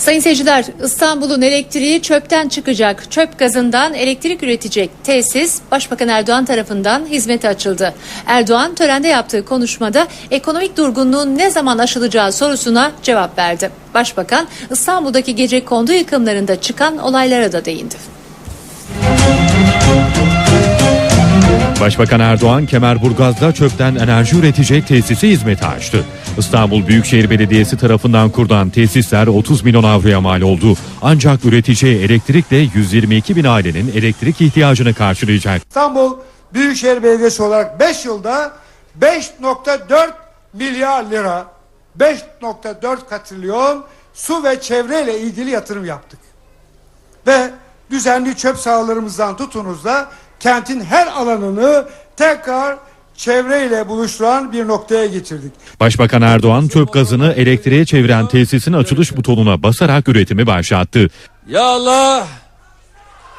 Sayın seyirciler İstanbul'un elektriği çöpten çıkacak. Çöp gazından elektrik üretecek tesis Başbakan Erdoğan tarafından hizmete açıldı. Erdoğan törende yaptığı konuşmada ekonomik durgunluğun ne zaman aşılacağı sorusuna cevap verdi. Başbakan İstanbul'daki gece kondu yıkımlarında çıkan olaylara da değindi. Başbakan Erdoğan Kemerburgaz'da çöpten enerji üretecek tesisi hizmete açtı. İstanbul Büyükşehir Belediyesi tarafından kurulan tesisler 30 milyon avroya mal oldu. Ancak üreteceği elektrikle 122 bin ailenin elektrik ihtiyacını karşılayacak. İstanbul Büyükşehir Belediyesi olarak 5 yılda 5.4 milyar lira 5.4 katrilyon su ve çevreyle ilgili yatırım yaptık. Ve düzenli çöp sahalarımızdan tutunuz da kentin her alanını tekrar çevreyle buluşturan bir noktaya getirdik. Başbakan Erdoğan çöp gazını elektriğe çeviren tesisin açılış butonuna basarak üretimi başlattı. Ya Allah.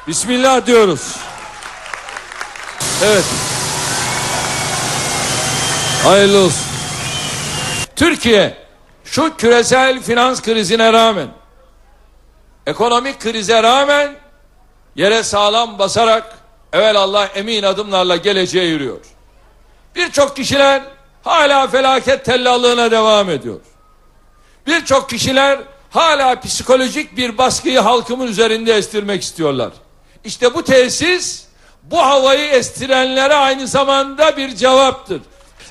Bismillah diyoruz. Evet. Hayırlı olsun. Türkiye şu küresel finans krizine rağmen ekonomik krize rağmen yere sağlam basarak evvel Allah emin adımlarla geleceğe yürüyor. Birçok kişiler hala felaket tellallığına devam ediyor. Birçok kişiler hala psikolojik bir baskıyı halkımın üzerinde estirmek istiyorlar. İşte bu tesis bu havayı estirenlere aynı zamanda bir cevaptır.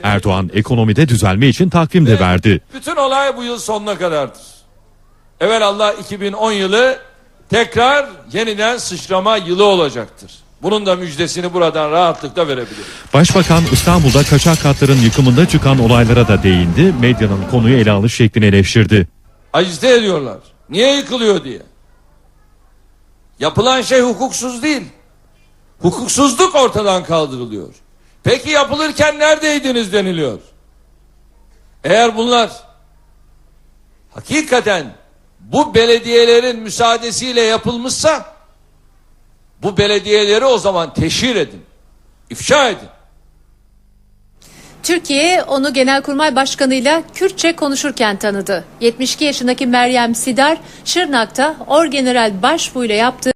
Erdoğan ekonomide düzelme için takvim de verdi. Bütün olay bu yıl sonuna kadardır. Evvel Allah 2010 yılı tekrar yeniden sıçrama yılı olacaktır. Bunun da müjdesini buradan rahatlıkla verebilirim. Başbakan İstanbul'da kaçak katların yıkımında çıkan olaylara da değindi. Medyanın konuyu ele alış şeklini eleştirdi. Acite ediyorlar. Niye yıkılıyor diye. Yapılan şey hukuksuz değil. Hukuksuzluk ortadan kaldırılıyor. Peki yapılırken neredeydiniz deniliyor. Eğer bunlar hakikaten bu belediyelerin müsaadesiyle yapılmışsa bu belediyeleri o zaman teşhir edin. ifşa edin. Türkiye onu Genelkurmay Başkanı'yla Kürtçe konuşurken tanıdı. 72 yaşındaki Meryem Sidar, Şırnak'ta Orgeneral Başbuğ ile yaptığı